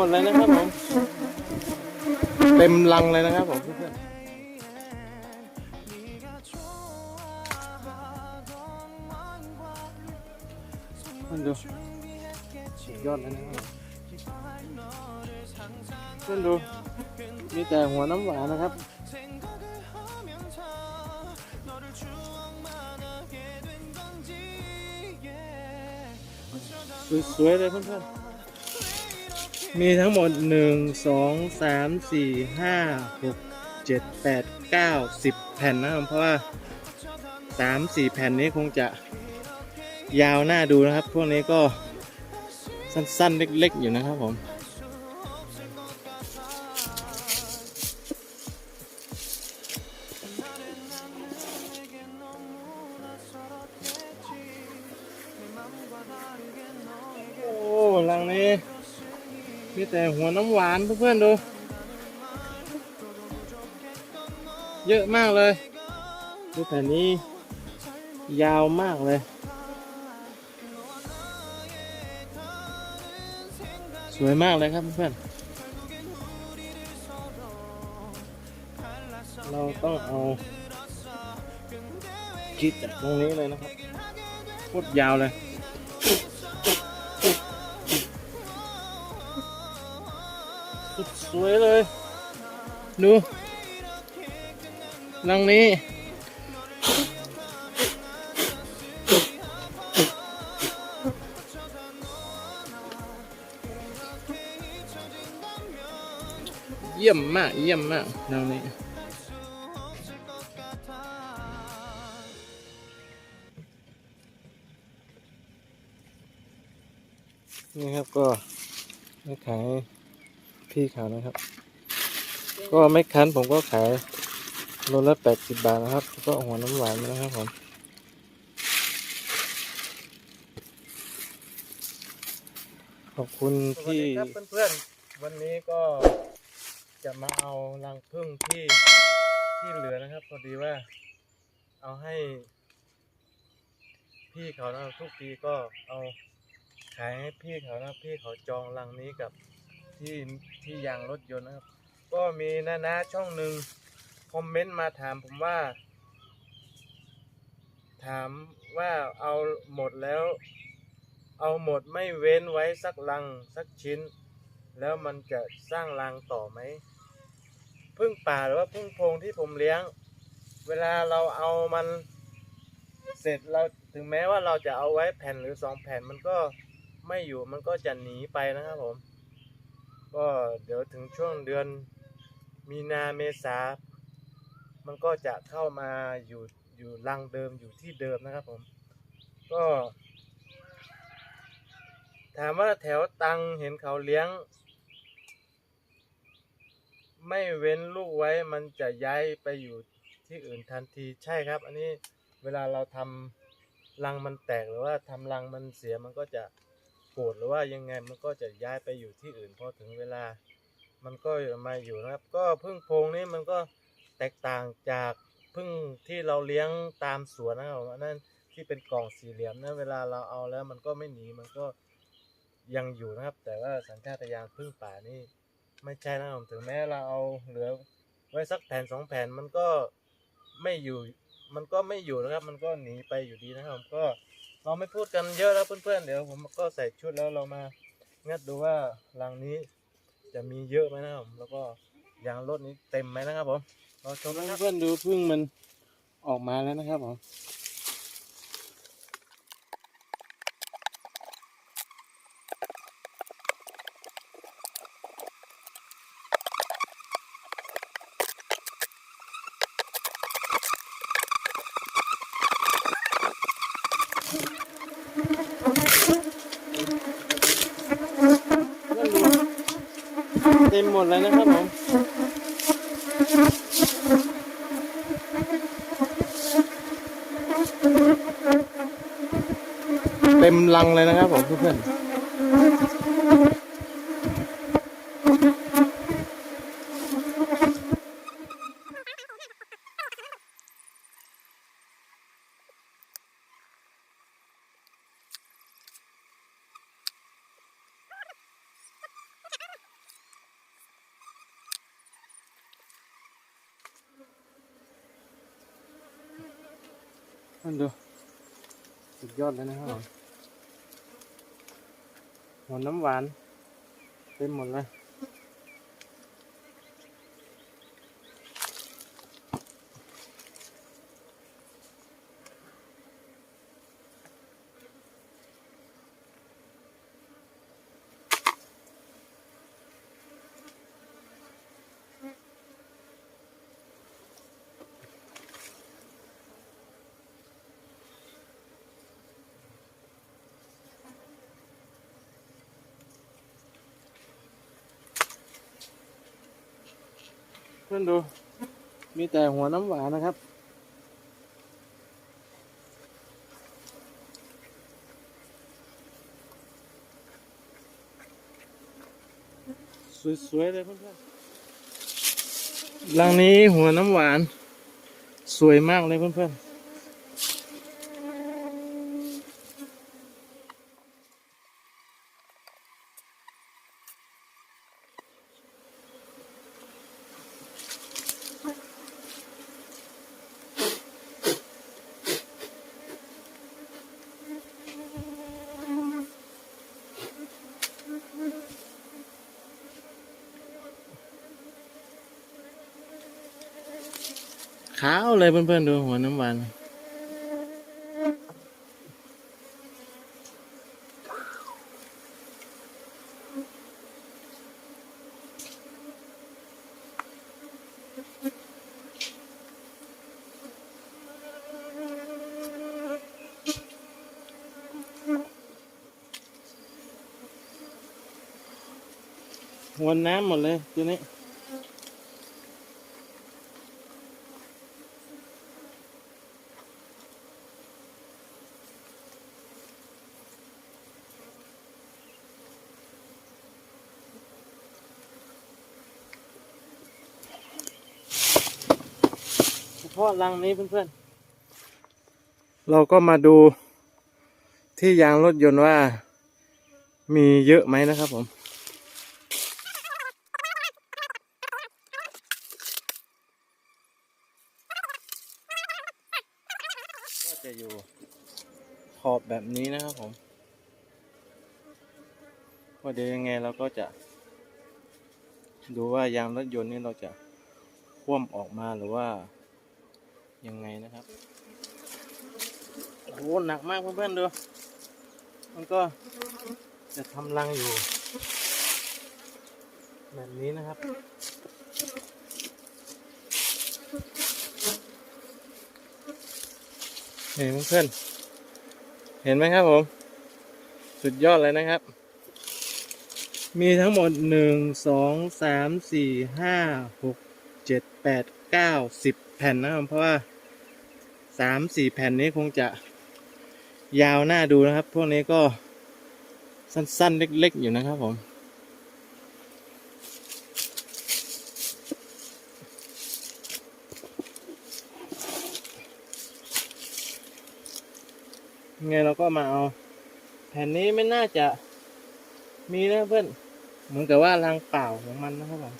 มดเลยนะครับผม เต็มลังเลยนะครับผมเพื่อนๆมันดูยอดเลยนะครับเพื่อนดู มีแต่หัวน้ำหวานนะครับสวยๆเลยเพื่อนๆ มีทั้งหมด 1 2 3 4 5 6 7 8 9 10 แผ่นนะครับ เพราะว่า 3 4 แผ่นนี้คงจะยาวหน้าดูนะครับ พวกนี้ก็สั้นๆ เล็ก ๆ อยู่นะครับผม หัวน้ำหวานเพื่อนๆดู เยอะมากเลย ดูแผ่นนี้ยาวมากเลย สวยมากเลยครับเพื่อนๆเราต้องเอาคิดจากตรงนี้เลยนะครับโคตรยาวเลย สวยเลย ดูลังนี้ เยี่ยมมาก เยี่ยมมากลังนี้ พี่เขานะครับ ก็ไม่คั้นผมก็ขายโลละแปดสิบบาทนะครับก็หัวน้ำหวานนะครับผมขอบคุณที่ ครับเพื่อนๆ วันนี้ก็จะมาเอารังผึ้งที่ที่เหลือนะครับ พอดีว่า เอาให้ พี่เขานะทุกปีก็เอาขายให้พี่เขานะพี่เขาจองรังนี้กับ ที่ที่ยางรถยนต์นะครับ ก็มีนานาช่องหนึ่งคอมเมนต์มาถามผมว่า ถามว่าเอาหมดแล้ว เอาหมดไม่เว้นไว้สักลังสักชิ้น แล้วมันจะสร้างรังต่อไหมพึ่งป่าหรือว่าพึ่งโพงที่ผมเลี้ยง เวลาเราเอามันเสร็จเราถึงแม้ว่าเราจะเอาไว้แผ่นหรือสองแผ่นมันก็ไม่อยู่มันก็จะหนีไปนะครับผม ก็เดี๋ยวถึงช่วงเดือนมีนาเมษา มันก็จะเข้ามาอยู่อยู่รังเดิมอยู่ที่เดิมนะครับผม ก็ ถามว่าแถวตังเห็นเขาเลี้ยง ไม่เว้นลูกไว้มันจะย้ายไปอยู่ที่อื่นทันทีใช่ครับ อันนี้เวลาเราทำรังมันแตกหรือว่าทำรังมันเสียมันก็จะ กรธหรือว่ายังไงมันก็จะย้ายไปอยู่ที่อื่นพอถึงเวลา มันก็มาอยู่นะครับ ก็พึ่งโพงนี่มันก็แตกต่างจากพึ่งที่เราเลี้ยงตามสวนนะครับนนั้นที่เป็นกล่องสี่เหลี่ยมนะเวลาเราเอาแล้วมันก็ไม่หนีมันก็ยังอยู่นะครับ แต่ว่าสัญชาตญาณพึ่งป่านี่ไม่ใช่นะครับถึงแม้เราเอาเหลือไว้สักแผ่นสองแผ่นมันก็ไม่อยู่ มันก็ไม่อยู่นะครับ มันก็หนีไปอยู่ดีนะครับก็ เราไม่พูดกันเยอะแล้วเพื่อนๆ เดี๋ยวผมก็ใส่ชุดแล้วเรามางัดดูว่ารังนี้จะมีเยอะไหมนะครับผมแล้วก็ยางรถนี้เต็มไหมนะครับผมเราชมนะครับ เพื่อนดูพึ่งมันออกมาแล้วนะครับผม ต็มหมดเลยนะครับผมเต็มลังเลยนะครับผมเพื่อนๆ มันดูสุดยอดเลยนะครับผมหัวน้ำหวานเต็มหมดเลย พื่อนดู มีแต่หัวน้ำหวานนะครับ สวยๆเลยเพื่อนๆรังนี้หัวน้ำหวาน สวยมากเลยเพื่อนๆ ขาวเลยเพื่อนๆดูหัวน้ำหวานหัวน้ำหมดเลยตัวนี้าะรังนี้เพื่อนๆ เราก็มาดูที่ยางรถยนต์ว่า มีเยอะไหมนะครับผม ก็จะอยู่ขอบแบบนี้นะครับผมก็เดี๋ยวยังไงเราก็จะ ดูว่ายางรถยนต์นี่เราจะคว่ำออกมาหรือว่า ยังไงนะครับ โอ้โหหนักมากเพื่อนๆดู มันก็จะทำรังอยู่ แบบนี้นะครับเห็นเพื่อนเห็นไหมครับผม สุดยอดเลยนะครับ มีทั้งหมดหนึ่งสองสามสี่ห้าหกเจ็ดแปดเก้าสิบ แผ่นนะครับ เพราะว่าสามสี่แผ่นนี้คงจะยาวหน้าดูนะครับ พวกนี้ก็สั้น ๆ เล็ก ๆ อยู่นะครับผมไงเราก็มาเอา แผ่นนี้ไม่น่าจะมีนะเพื่อน เหมือนกับว่ารังเปล่าของมันนะครับผม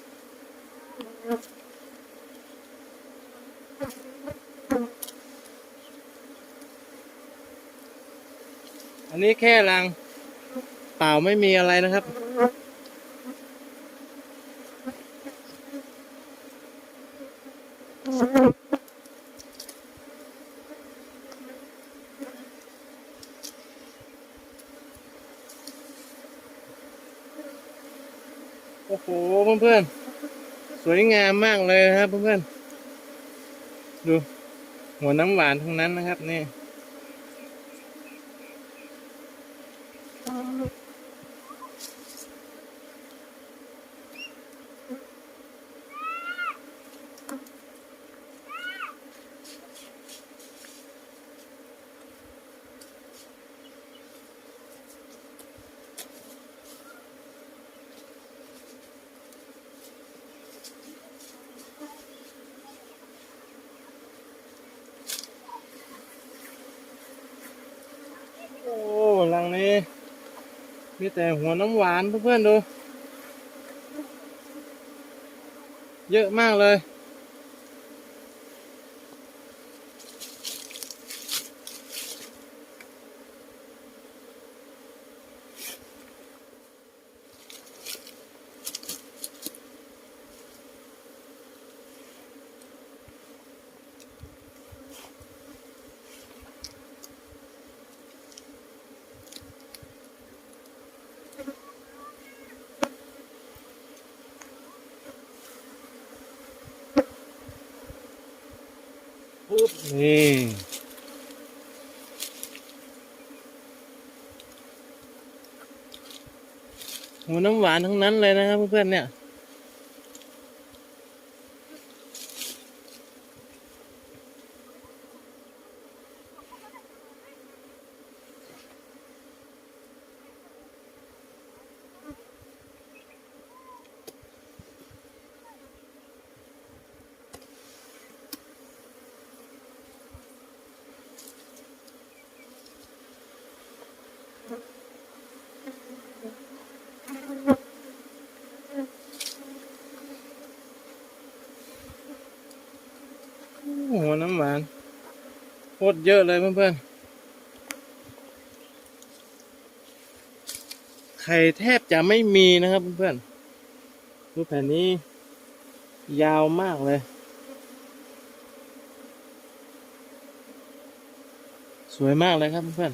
อันนี้แค่รัง เปล่าไม่มีอะไรนะครับ โอ้โหเพื่อนๆ สวยงามมากเลยนะครับเพื่อนๆ ดูหัวน้ำหวานทั้งนั้นนะครับนี่ โอ้หลังนี้ มีแต่หัวน้ำหวานเพื่อนๆดู เยอะมากเลย นี่ หัวน้ำหวานทั้งนั้นเลยนะครับเพื่อนๆเนี่ย คตรเยอะเลยเพื่อนๆ ไข่แทบจะไม่มีนะครับเพื่อนๆดูแผ่นนี้ ยาวมากเลย สวยมากเลยครับเพื่อน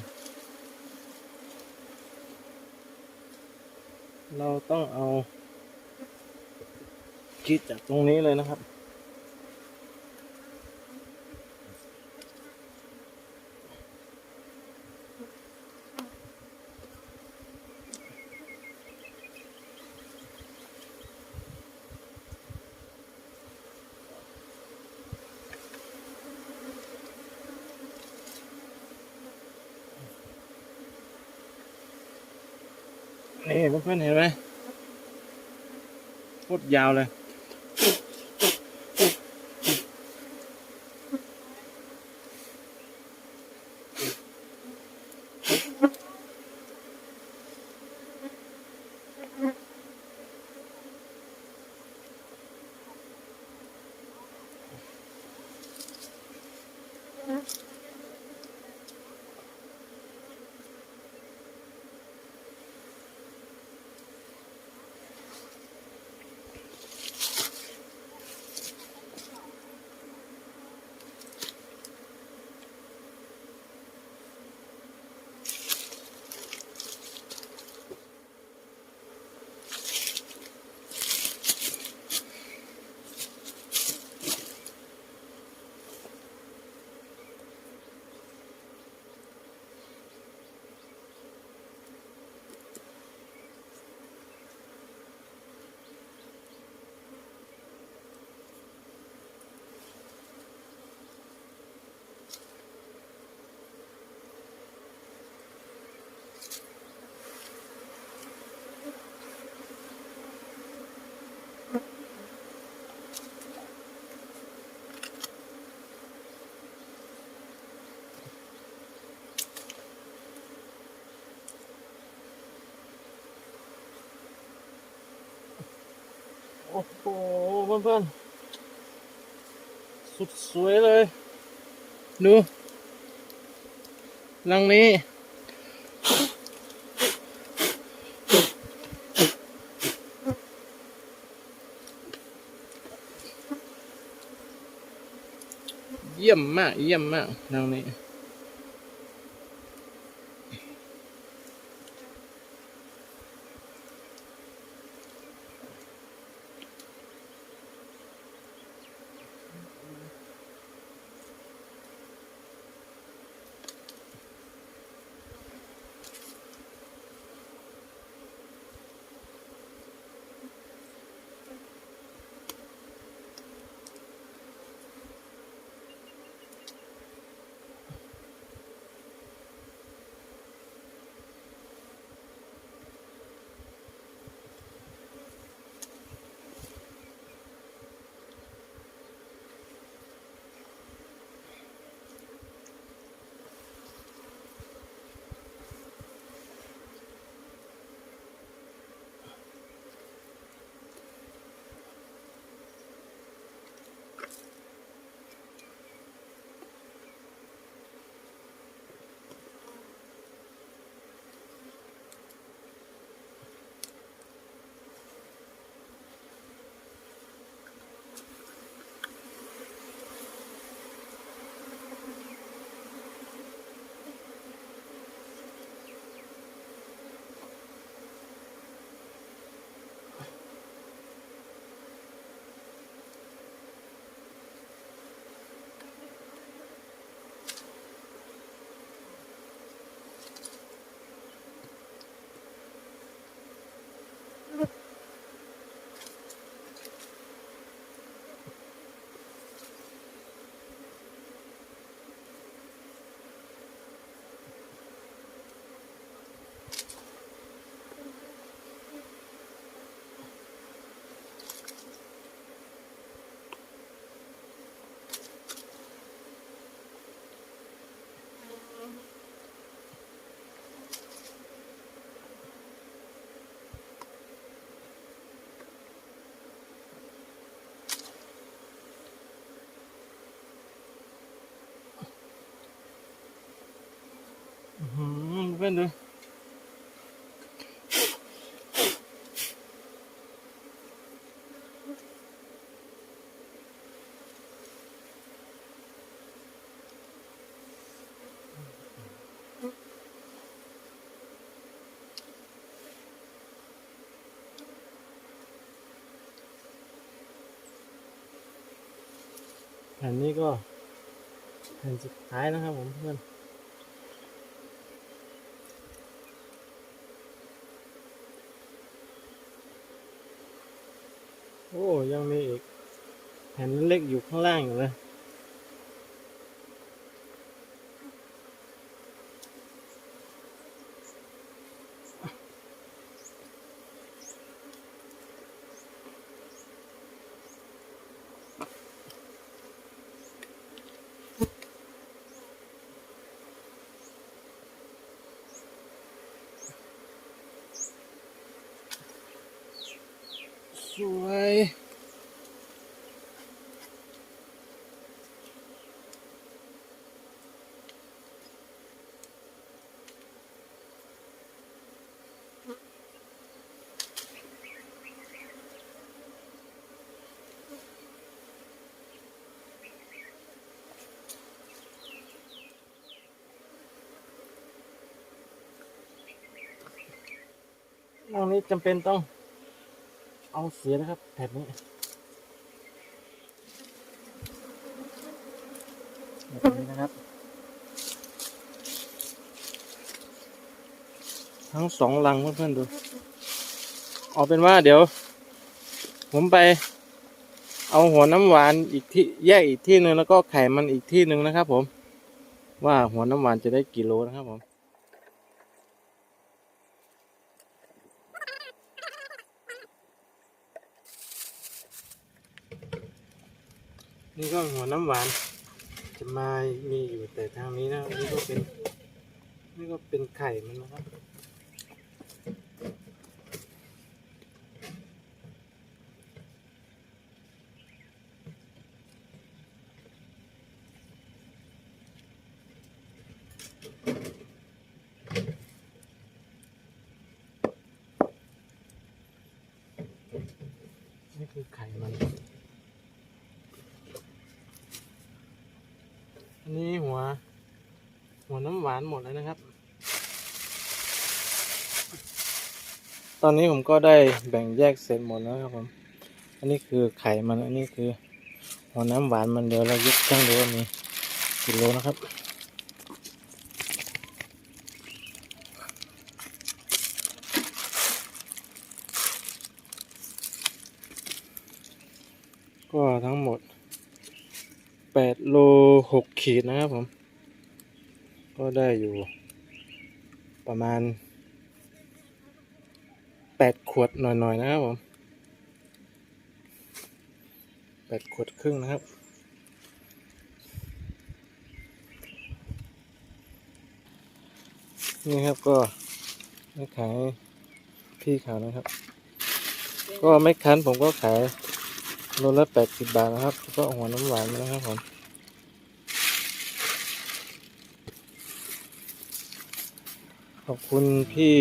ๆ เราต้องเอาคิดจากตรงนี้เลยนะครับ นี่เพื่อนๆเห็นไหมโคตรยาวเลย อ้โหเพื่อนๆ สุดสวยเลย ดูลังนี้เยี่ยมมาก เยี่ยมมากลังนี้ พื่อนๆดูแผ่นนี้ก็แผ่นสุดท้า ยังมีอีกแผ่นเล็กอยู่ข้างล่างอยู่เลยสวย ตรงนี้จำเป็นต้องเอาเสียนะครับแผ่นนี้แบบนี้นะครับ ทั้งสองลังเพื่อนๆดู เอาเป็นว่าเดี๋ยว ผมไป เอาหัวน้ำหวานอีกที่แยกอีกที่หนึ่งแล้วก็ไข่มันอีกที่หนึ่งนะครับผม ว่าหัวน้ำหวานจะได้กี่โลนะครับผม นี่ก็หัวน้ำหวาน จะมามีอยู่แต่ทางนี้นะนี่ก็เป็นนี่ก็เป็นไข่มันนะครับ นี่คือไข่มัน อันนี้หัว หัวน้ำหวานหมดเลยนะครับ ตอนนี้ผมก็ได้แบ่งแยกเสร็จหมดแล้วครับผม อันนี้คือไข่มัน อันนี้คือ หัวน้ำหวานมันเดี๋ยวเรายกช่างดูว่ามีกี่โลนะครับ ก็ทั้งหมด แปดโลหก ขีดนะครับผม ก็ได้อยู่ ประมาณแปดขวดหน่อยๆนะครับผมแปดขวดครึ่งนะครับนี่ครับก็ไม่ขายพี่ขานะครับ ก็ไม่คั้นผมก็ขายโลละแปดสิบบาทนะครับก็หัวน้ำหวานนะครับผม ขอบคุณพี่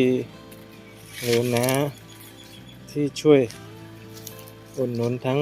หรือนะ ที่ช่วยอุดหนุนทั้ง